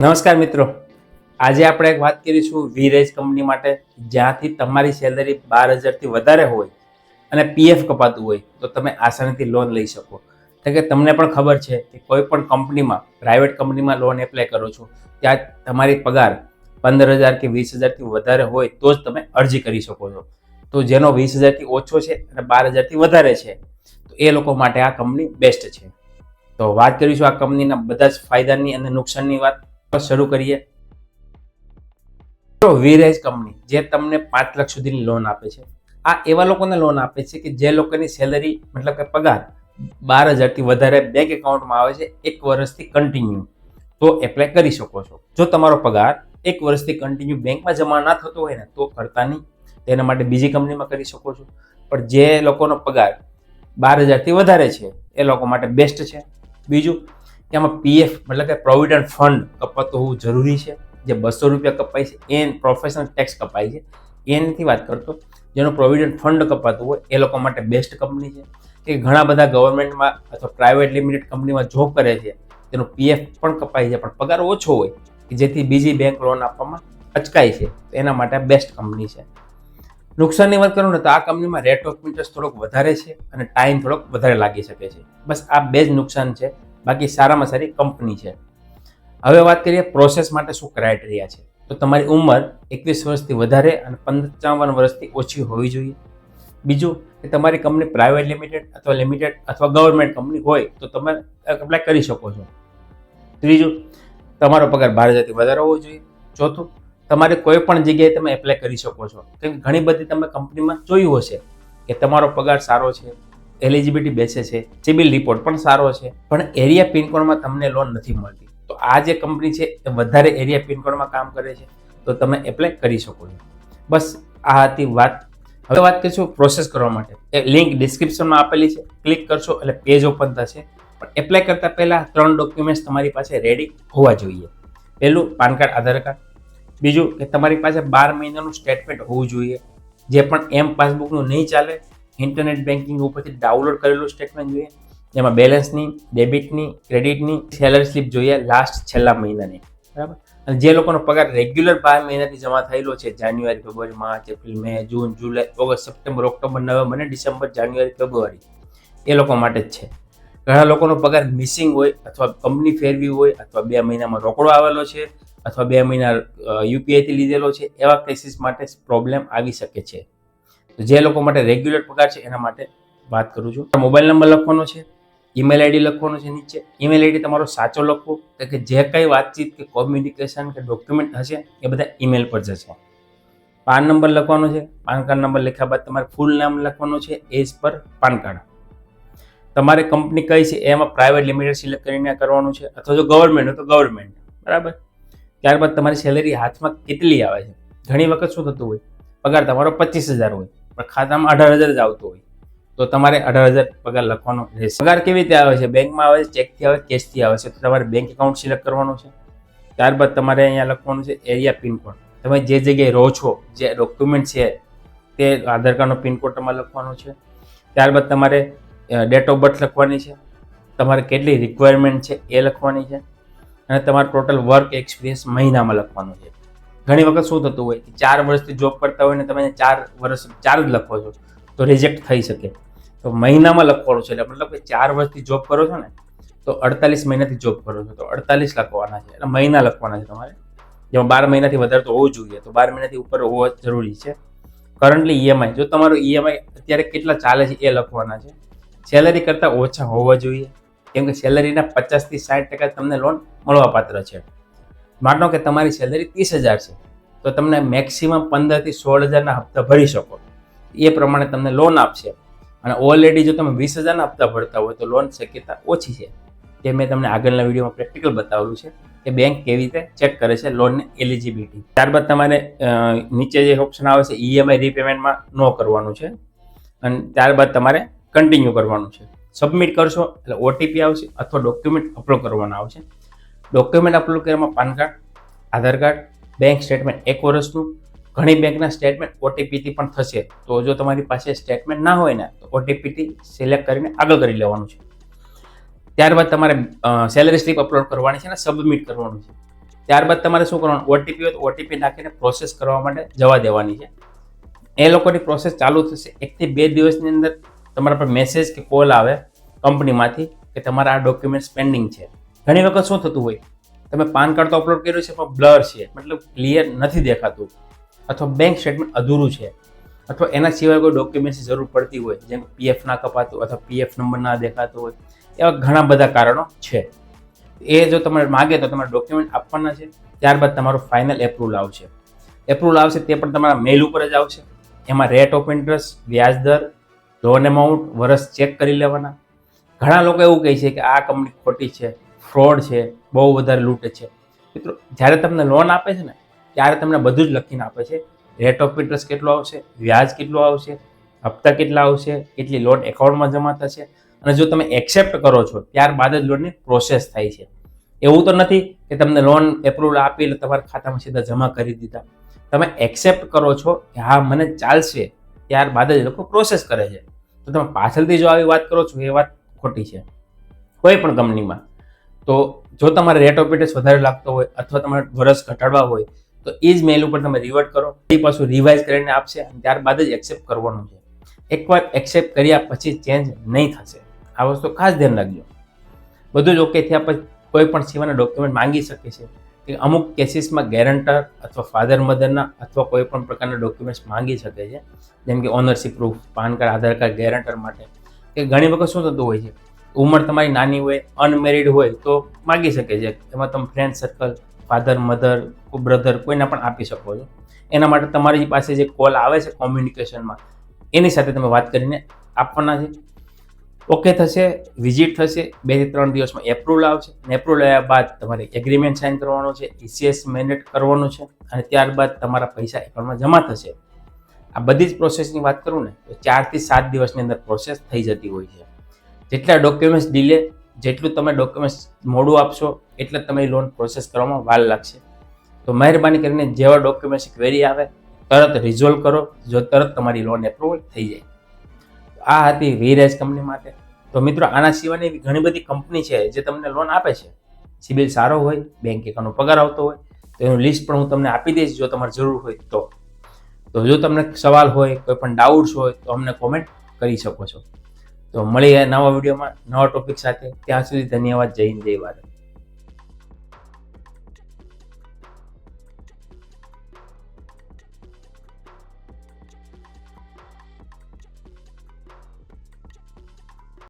નમસ્કાર મિત્રો. આજે આપણે એક વાત કરીશું વીરેજ કંપની માટે. જ્યાંથી તમારી સેલરી બાર હજારથી વધારે હોય અને પીએફ કપાતું હોય, તો તમે આસાનીથી લોન લઈ શકો. એટલે કે તમને પણ ખબર છે કે કોઈ પણ કંપનીમાં પ્રાઇવેટ કંપનીમાં લોન એપ્લાય કરો છો, ત્યાં તમારી પગાર પંદર હજાર કે વીસ હજારથી વધારે હોય, તો જ તમે અરજી કરી શકો છો. તો જેનો વીસ હજારથી ઓછો છે અને બાર હજારથી વધારે છે, તો એ લોકો માટે આ કંપની બેસ્ટ છે. તો વાત કરીશું આ કંપનીના બધા જ ફાયદાની અને નુકસાનની વાત. શરૂ કરીએ. તો વીરેજ કંપની જે તમને પાંચ લાખ સુધીની લોન આપે છે. આ એવા લોકોને લોન આપે છે કે જે લોકોની સેલરી મતલબ કે પગાર બાર હજારથી વધારે બેંક એકાઉન્ટમાં આવે છે, એક વર્ષથી કન્ટિન્યુ તો એપ્લાય કરી શકો છો. જો તમારો પગાર એક વર્ષથી કન્ટિન્યુ બેંકમાં જમા ના થતો હોય ને, તો કરતા નહીં. તેના માટે બીજી કંપનીમાં કરી શકો છો. પણ જે લોકોનો પગાર બાર હજારથી વધારે છે, એ લોકો માટે બેસ્ટ છે. બીજું આમાં પીએફ મતલબ કે પ્રોવિડન્ટ ફંડ કપાતું હોવું જરૂરી છે, જે બસો રૂપિયા કપાય છે, એ પ્રોફેશનલ ટેક્સ કપાય છે. એ નથી વાત કરતો જેનો પ્રોવિડન્ટ ફંડ કપાતું હોય, એ લોકો માટે બેસ્ટ કંપની છે. કે ઘણા બધા ગવર્મેન્ટમાં અથવા પ્રાઇવેટ લિમિટેડ કંપનીમાં જોબ કરે છે, તેનો પીએફ પણ કપાય છે, પણ પગાર ઓછો હોય, કે જેથી બીજી બેંક લોન આપવામાં અચકાય છે, તો એના માટે બેસ્ટ કંપની છે. નુકસાનની વાત કરું ને, તો આ કંપનીમાં રેટ ઓફ ઇન્ટરેસ્ટ થોડોક વધારે છે અને ટાઈમ થોડોક વધારે લાગી શકે છે. બસ આ બે જ નુકસાન છે. બાકી સારામાં સારી કંપની છે. હવે વાત કરીએ પ્રોસેસ માટે શું ક્રાઇટેરિયા છે? તો તમારી ઉંમર એકવીસ વર્ષથી વધારે અને પંચાવન વર્ષથી ઓછી હોવી જોઈએ. બીજું કે તમારી કંપની પ્રાઇવેટ લિમિટેડ અથવા લિમિટેડ અથવા ગવર્મેન્ટ કંપની હોય તો તમે એપ્લાય કરી શકો છો. ત્રીજું, તમારો પગાર બાર હજારથી વધારે હોવો જોઈએ. ચોથું, તમારે કોઈ પણ જગ્યાએ તમે એપ્લાય કરી શકો છો. કેમ ઘણી બધી તમે કંપનીમાં જોયું હશે કે તમારો પગાર સારો છે. એલિજિબિલિટી બેસે છે સિબિલ રિપોર્ટ પણ સારો છે, પણ એરિયા પિનકોડમાં તમને લોન નથી મળતી. તો આ જે કંપની છે, એ વધારે એરિયા પિનકોડમાં કામ કરે છે, તો તમે એપ્લાય કરી શકો છો. બસ, આ હતી વાત. હવે વાત કરીશું પ્રોસેસ કરવા માટે. એ લિંક ડિસ્ક્રિપ્શનમાં આપેલી છે ક્લિક કરશો એટલે પેજ ઓપન થશે. પણ એપ્લાય કરતાં પહેલાં ત્રણ ડોક્યુમેન્ટ્સ તમારી પાસે રેડી હોવા જોઈએ. પહેલું પાન કાર્ડ, આધાર કાર્ડ. બીજું કે તમારી પાસે બાર મહિનાનું સ્ટેટમેન્ટ હોવું જોઈએ, જે પણ એમ પાસબુકનું નહીં ચાલે ઇન્ટરનેટ બેન્કિંગ ઉપરથી ડાઉનલોડ કરેલું સ્ટેટમેન્ટ જોઈએ. જેમાં બેલેન્સની, ડેબિટની, ક્રેડિટની સેલરી સ્લિપ જોઈએ લાસ્ટ છેલ્લા મહિનાની. બરાબર? અને જે લોકોનો પગાર રેગ્યુલર બાર મહિનાથી જમા થયેલો છે, January, February, March, April, May, June, July, August, September, October, November અને ડિસેમ્બર, જાન્યુઆરી, ફેબ્રુઆરી. એ લોકો માટે જ છે. ઘણા લોકોનો પગાર મિસિંગ હોય અથવા કંપની ફેરવી હોય અથવા બે મહિનામાં રોકડો આવેલો છે અથવા બે મહિના યુપીઆઈથી લીધેલો છે, એવા કેસીસ માટે પ્રોબ્લેમ આવી શકે છે. તો જે લોકો માટે રેગ્યુલર પગાર છે, એના માટે વાત કરું છું. મોબાઈલ નંબર લખવાનો છે ઈમેલ આઈડી લખવાનો છે નીચે. ઈમેલ આઈડી તમારો સાચો લખવો, કે જે કંઈ વાતચીત, કે કોમ્યુનિકેશન કે ડોક્યુમેન્ટ હશે, એ બધા ઈમેલ પર જશે. પાન નંબર લખવાનો છે, પાન કાર્ડ નંબર લખ્યા બાદ તમારે ફૂલ નામ લખવાનું છે એજ પર પાન કાર્ડ. તમારે કંપની કઈ છે, એમાં પ્રાઇવેટ લિમિટેડ સિલેક્ટ કરીને કરવાનું છે, અથવા જો ગવર્મેન્ટ તો ગવર્મેન્ટ બરાબર? ત્યારબાદ તમારી સેલેરી હાથમાં કેટલી આવે છે? ઘણી વખત શું થતું હોય? પગાર તમારો પચીસ હજાર હોય. પણ ખાતામાં અઢાર હજાર જ આવતો હોય. તો તમારે અઢાર હજાર પગાર લખવાનો રહેશે. પગાર કેવી રીતે આવે છે? બેંકમાં આવે છે, ચેકથી આવે, કેશથી આવે છે? તો તમારે બેંક એકાઉન્ટ સિલેક્ટ કરવાનું છે. ત્યારબાદ તમારે અહીંયા લખવાનું છે એરિયા પિનકોડ તમે જે જગ્યાએ રહો છો, જે ડોક્યુમેન્ટ છે, તે આધાર કાર્ડનો પિનકોડ તમારે લખવાનો છે. ત્યારબાદ તમારે ડેટ ઓફ બર્થ લખવાની છે. તમારે કેટલી રિક્વાયરમેન્ટ છે એ લખવાની છે. અને તમારે ટોટલ વર્ક એક્સપિરિયન્સ મહિનામાં લખવાનું છે. ઘણી વખત શું થતું હોય કે ચાર વર્ષથી જોબ કરતા હોય ને તમે ચાર વર્ષ, ચાર જ લખો છો, તો રિજેક્ટ થઈ શકે. તો મહિનામાં લખવાનું છે, એટલે મતલબ કે ચાર વર્ષથી જોબ કરો છો ને, તો અડતાલીસ મહિનાથી જોબ કરો છો, તો અડતાલીસ લખવાના છે, એટલે મહિના લખવાના છે તમારે. જેમાં બાર મહિનાથી વધારે તો હોવું જોઈએ, તો બાર મહિનાથી ઉપર હોવો જરૂરી છે. કરન્ટલી ઈએમઆઈ જો તમારો ઈએમઆઈ અત્યારે કેટલા ચાલે છે એ લખવાના છે. સેલરી કરતાં ઓછા હોવા જોઈએ, કેમ કે સેલરીના પચાસથી સાઠ ટકા તમને લોન મળવાપાત્ર છે. માનો કે તમારી સેલરી ત્રીસ હજાર છે, તો તમને મેક્સિમમ પંદરથી સોળ હજારના હપ્તા ભરી શકો. એ પ્રમાણે તમને લોન આપશે. અને ઓલરેડી જો તમે વીસ હજારના હપ્તા ભરતા હોય તો લોન શક્યતા ઓછી છે. જે મેં તમને આગળના વિડીયોમાં પ્રેક્ટિકલ બતાવેલું છે કે બેંક કેવી રીતે ચેક કરે છે લોનની એલિજિબિલિટી ત્યારબાદ તમારે નીચે જે ઓપ્શન આવે છે ઈએમઆઈ રીપેમેન્ટમાં નો કરવાનું છે. અને ત્યારબાદ તમારે કન્ટિન્યુ કરવાનું છે. સબમિટ કરશો એટલે ઓટીપી આવશે અથવા ડોક્યુમેન્ટ અપલોડ કરવાના આવશે. ડોક્યુમેન્ટ અપલોડ કરવામાં PAN card Aadhaar card bank statement એક વર્ષનું, ઘણી બેંકના સ્ટેટમેન્ટ ઓટીપીથી પણ થશે. તો જો તમારી પાસે સ્ટેટમેન્ટ ના હોય ને, તો ઓટીપીથી સિલેક્ટ કરીને આગળ કરી લેવાનું છે. ત્યારબાદ તમારે સેલરી સ્લીપ અપલોડ કરવાની છે અને સબમિટ કરવાનું છે. ત્યારબાદ તમારે શું કરવાનું? ઓટીપી હોય તો ઓટીપી નાખીને પ્રોસેસ કરવા માટે જવા દેવાની છે. એ લોકોની પ્રોસેસ ચાલુ થશે. એકથી બે દિવસની અંદર તમારા પર મેસેજ કે કોલ આવે કંપનીમાંથી કે તમારા આ ડોક્યુમેન્ટ્સ પેન્ડિંગ છે. ઘણી વખત શું થતું હોય, તમે પાન કાર્ડ તો અપલોડ કર્યું છે, પણ બ્લર છે, મતલબ ક્લિયર નથી દેખાતું. અથવા બેંક સ્ટેટમેન્ટ અધૂરું છે. અથવા એના સિવાય કોઈ ડોક્યુમેન્ટ્સની જરૂર પડતી હોય, જેમ પીએફ ના કપાતું અથવા પીએફ નંબર ના દેખાતો હોય, એવા ઘણા બધા કારણો છે. એ જો તમારે માગે તો તમારે ડોક્યુમેન્ટ આપવાના છે, ત્યારબાદ તમારું ફાઇનલ એપ્રુવલ આવશે. એપ્રુવલ આવશે તે પણ તમારા મેલ ઉપર જ આવશે. એમાં રેટ ઓફ ઇન્ટરેસ્ટ વ્યાજ દર લોન એમાઉન્ટ વર્ષ ચેક કરી લેવાના. ઘણા લોકો એવું કહે છે કે આ કંપની ખોટી છે ફ્રોડ છે, બહુ વધારે લૂંટે છે. મિત્રો, જ્યારે તમને લોન આપે છે ને, ત્યારે તમને બધું જ લખીને આપે છે. રેટ ઓફ ઇન્ટરેસ્ટ કેટલો આવશે, વ્યાજ કેટલું આવશે, હપ્તા કેટલા આવશે, કેટલી લોન એકાઉન્ટમાં જમા થશે. અને જો તમે એક્સેપ્ટ કરો છો, ત્યારબાદ જ લોનની પ્રોસેસ થાય છે. એવું તો નથી કે તમને લોન એપ્રુવલ આપી એટલે તમારા ખાતામાં સીધા જમા કરી દીધા. તમે એક્સેપ્ટ કરો છો કે હા, મને ચાલશે, ત્યારબાદ જ લોકો પ્રોસેસ કરે છે. તો તમે પાછળથી જો આવી વાત કરો છો, એ વાત ખોટી છે. કોઈ પણ કંપનીમાં. તો જો તમારે રેટ ઓફ ઇન્ટરેસ્ટ વધારે લાગતો હોય અથવા તમારે વર્ષ ઘટાડવા હોય, તો એ જ મેલ ઉપર તમે રિવર્ટ કરો. એ પાછું રિવાઇઝ કરીને આપશે અને ત્યારબાદ જ એક્સેપ્ટ કરવાનું છે. એકવાર એક્સેપ્ટ કર્યા પછી ચેન્જ નહીં થશે. આ વસ્તુ ખાસ ધ્યાન રાખજો. બધું જ ઓકે થયા પછી કોઈ પણ સેવાના ડોક્યુમેન્ટ માંગી શકે છે કે અમુક કેસીસમાં ગેરંટર અથવા ફાધર મધરના અથવા કોઈ પણ પ્રકારના ડોક્યુમેન્ટ્સ માંગી શકે છે. જેમ કે ownership proof PAN card, Aadhaar card guarantor માટે. કે ઘણી વખત શું થતું હોય છે? ઉંમર તમારી નાની હોય અનમેરિડ હોય, તો માગી શકે છે. એમાં તમે friend circle father mother brother કોઈને પણ આપી શકો છો. એના માટે તમારી પાસે જે કોલ આવે છે કોમ્યુનિકેશનમાં એની સાથે તમે વાત કરીને આપવાના છે. ઓકે થશે વિઝિટ થશે, બેથી ત્રણ દિવસમાં એપ્રુવલ આવશે. અને એપ્રુવલ આવ્યા બાદ તમારે એગ્રીમેન્ટ સાઇન કરવાનું છે ઈસીએસ મેન્ડેટ કરવાનું છે, અને ત્યારબાદ તમારા પૈસા એકાઉન્ટમાં જમા થશે. આ બધી જ પ્રોસેસની વાત કરું ને, તો ચારથી સાત દિવસની અંદર પ્રોસેસ થઈ જતી હોય છે. જેટલા ડોક્યુમેન્ટ્સ ડીલે જેટલું તમે ડોક્યુમેન્ટ્સ મોડું આપશો, એટલે તમારી લોન પ્રોસેસ કરવામાં વાર લાગશે. તો મહેરબાની કરીને જેવા ડોક્યુમેન્ટ્સ ક્વેરી આવે, તરત રિઝોલ્વ કરો, જો તરત તમારી લોન એપ્રુવલ થઈ જાય. આ હતી વીરેજ કંપની માટે. તો મિત્રો, આના સિવાયની એવી ઘણી બધી કંપની છે જે તમને લોન આપે છે. સિબિલ સારો હોય બેંક એકાઉન્ટનો પગાર આવતો હોય, તો એનું લિસ્ટ પણ હું તમને આપી દઈશ જો તમારે જરૂર હોય તો. તો જો તમને સવાલ હોય, કોઈ પણ ડાઉટ્સ હોય, તો અમને કોમેન્ટ કરી શકો છો. તો મળીએ નવા વિડીયોમાં નવા ટોપિક સાથે. ત્યાં સુધી ધન્યવાદ. જય હિન્દ જય ભારત.